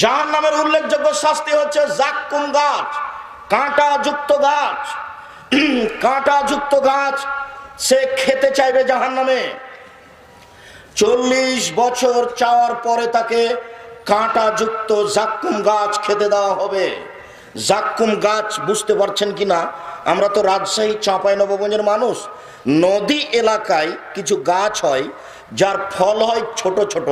যার নামের উল্লেখযোগ্য শাস্তি হচ্ছে জাক্কুম গাছ কাঁটা যুক্ত গাছ। কাঁটা যুক্ত গাছ সে খেতে চাইবে জাহান নামে চল্লিশ বছর চাওয়ার পরে তাকে কাঁটা যুক্ত জাক্কুম গাছ খেতে দেওয়া হবে। জাক্কুম গাছ বুঝতে পারছেন কি না আমরা তো রাজশাহী, চাঁপাই, নবগঞ্জের মানুষ। নদী এলাকায় কিছু গাছ হয় যার ফল হয় ছোট ছোট,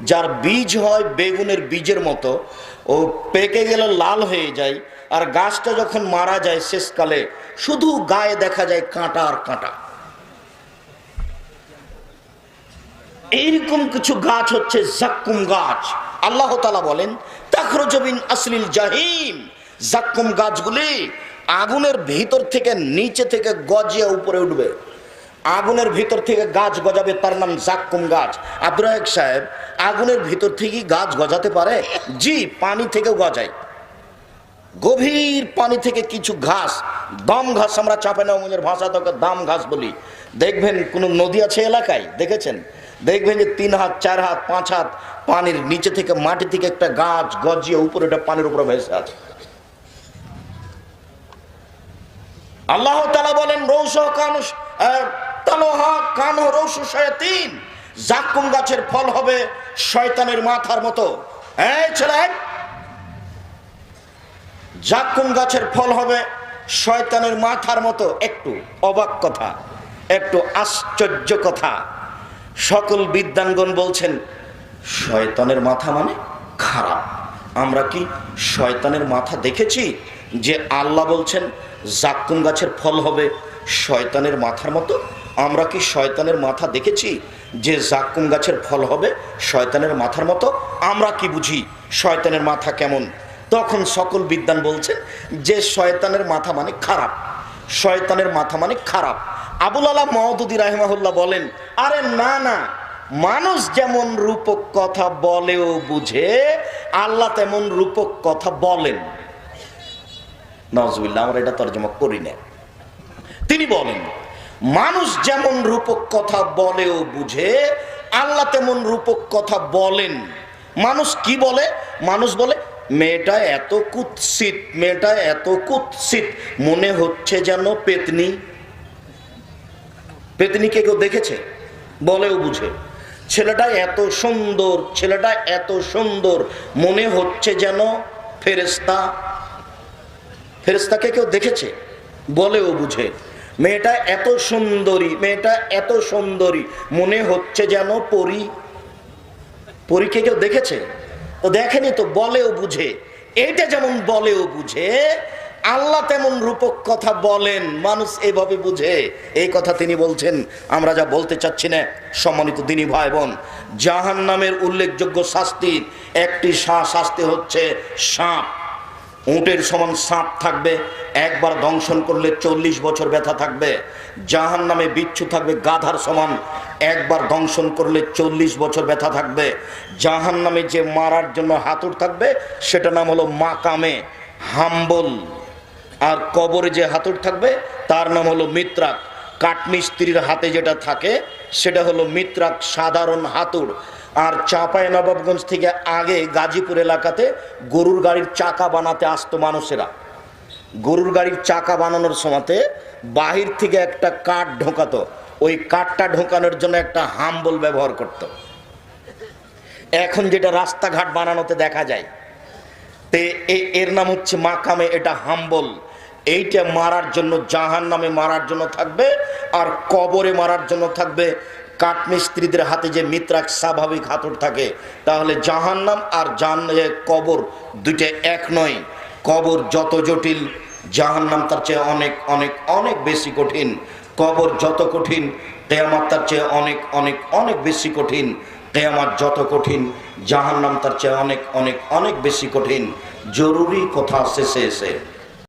যার বীজ হয় বেগুনের বীজের মতো, ও পেকে গেলে লাল হয়ে যায়, আর গাছটা যখন মারা যায় শেষকালে, শুধু গায়ে দেখা যায় কাঁটা আর কাঁটা। এইরকম কিছু গাছ হচ্ছে জাক্কুম গাছ। আল্লাহ তালা বলেন তাখরজবিন আসলিল জাহিম। জাক্কুম গাছগুলি আগুনের ভিতর থেকে নিচে থেকে গজিয়ে উপরে উঠবে। আগুনের ভিতর থেকে গাছ গজাবে তার নাম জাক্কুম গাছ। আব্দুর রাহেক সাহেব, আগুনের ভিতর থেকেই গাছ গজাতে পারে? জি, পানি থেকেও গজায়। গভীর পানি থেকে কিছু ঘাস, দম ঘাস আমরা চাপে নবগঞ্জের ভাষা তোকে দাম ঘাস বলি। দেখবেন কোনো নদী আছে এলাকায়? দেখেছেন? দেখবেন যে তিন হাত, চার হাত, পাঁচ হাত পানির নিচে থেকে, মাটি থেকে একটা গাছ গজিয়ে উপরে ওটা পানির উপরে ভেসে আছে আল্লাহ তালা বলেন রৌস কানুষ তালোহা জাক্কুম গাছের ফল হবে শয়তানের মাথার মতো। এই ছেলে, জাক্কুম গাছের ফল হবে শয়তানের মাথার মতো। একটু অবাক কথা, একটু আশ্চর্য কথা। সকল বিদ্যাঙ্গন বলছেন, শয়তানের মাথা মানে খারাপ। আমরা কি শয়তানের মাথা দেখেছি যে আল্লাহ বলছেন, জাক্কুম গাছের ফল হবে শয়তানের মাথার মতো? আমরা কি শয়তানের মাথা দেখেছি যে জাক্কুম গাছের ফল হবে? শয়তানের মাথার মতো। আমরা কি বুঝি শয়তানের মাথা কেমন? তখন সকল বিদ্যান বলছেন যে শয়তানের মাথা মানে খারাপ। শয়তানের মাথা মানে খারাপ। আবুল আলা মহদুদি রাহিমাহুল্লাহ বলেন, আরে না না, মানুষ যেমন রূপক কথা বলেও বুঝে, আল্লাহ তেমন রূপক কথা বলেন। নজবিল্লা আমরা এটা তর্জমা করি না। তিনি বলেন মানুষ যেমন রূপক কথা বলেও বুঝে, আল্লাহ তেমন রূপক কথা বলেন। মানুষ কি বলে? মানুষ বলে, মেয়েটা এত কুৎসিত, মেয়েটা এত কুৎসিত, মনে হচ্ছে যেন পেতনি। পেতনিকে কেউ দেখেছে? বলেও বুঝে। ছেলেটা এত সুন্দর, ছেলেটা এত সুন্দর, মনে হচ্ছে যেন ফেরেস্তা ফেরেস্তাকে কেউ দেখেছে? বলেও বুঝে। মেয়েটা এত সুন্দরী, মেয়েটা এত সুন্দরী, মনে হচ্ছে যেন পরি, পরীকে কেউ দেখেছে? তো দেখেনি তো, বলেও বুঝে। এইটা যেমন বলেও বুঝে, আল্লাহ তেমন রূপক কথা বলেন, মানুষ এভাবে বুঝে। এই কথা তিনি বলছেন, আমরা যা বলতে চাচ্ছি না, সম্মানিত দিনী ভাই বোন জাহান নামের উল্লেখযোগ্য শাস্তির একটি শাস্তি হচ্ছে সাপ। উঁটের সমান সাপ থাকবে, একবার দংশন করলে চল্লিশ বছর ব্যথা থাকবে জাহান নামে বিচ্ছু থাকবে গাধার সমান, একবার দংশন করলে চল্লিশ বছর ব্যথা থাকবে জাহান নামে যে মারার জন্য হাতুর থাকবে সেটা নাম হলো মাকামে হাম্বল। আর কবরে যে হাতুর থাকবে, তার নাম হলো মিত্রাক। কাঠমিস্ত্রির হাতে যেটা থাকে, সেটা হলো মিত্রাক সাধারণ হাতুর আর চাঁপাই নবাবগঞ্জ থেকে আগে গাজীপুর এলাকাতে গরুর গাড়ির চাকা বানাতে আসতো মানুষেরা। গরুর গাড়ির চাকা বানানোর সময়তে বাহির থেকে একটা কাঠ ঢোকাতো। ওই কাঠটা ঢোকানোর জন্য একটা হাম্বল ব্যবহার করত। এখন যেটা রাস্তাঘাট বানানোতে দেখা যায়, তে এর নাম হচ্ছে মাকামে, এটা হাম্বল। এইটা মারার জন্য জাহান নামে মারার জন্য থাকবে, আর কবরে মারার জন্য থাকবে কাঠমিস্ত্রিদের হাতে যে মিত্রাক স্বাভাবিক হাতুর থাকে, তাহলে জাহান্নাম আর জান কবর দুইটা এক নয়। কবর যত জটিল, জাহান্নাম তার চেয়ে অনেক অনেক অনেক বেশি কঠিন। কবর যত কঠিন, কেয়ামাত তার চেয়ে অনেক অনেক অনেক বেশি কঠিন। কেয়ামাত যত কঠিন, জাহান্নাম তার চেয়ে অনেক অনেক অনেক বেশি কঠিন। জরুরি কথা শেষে এসে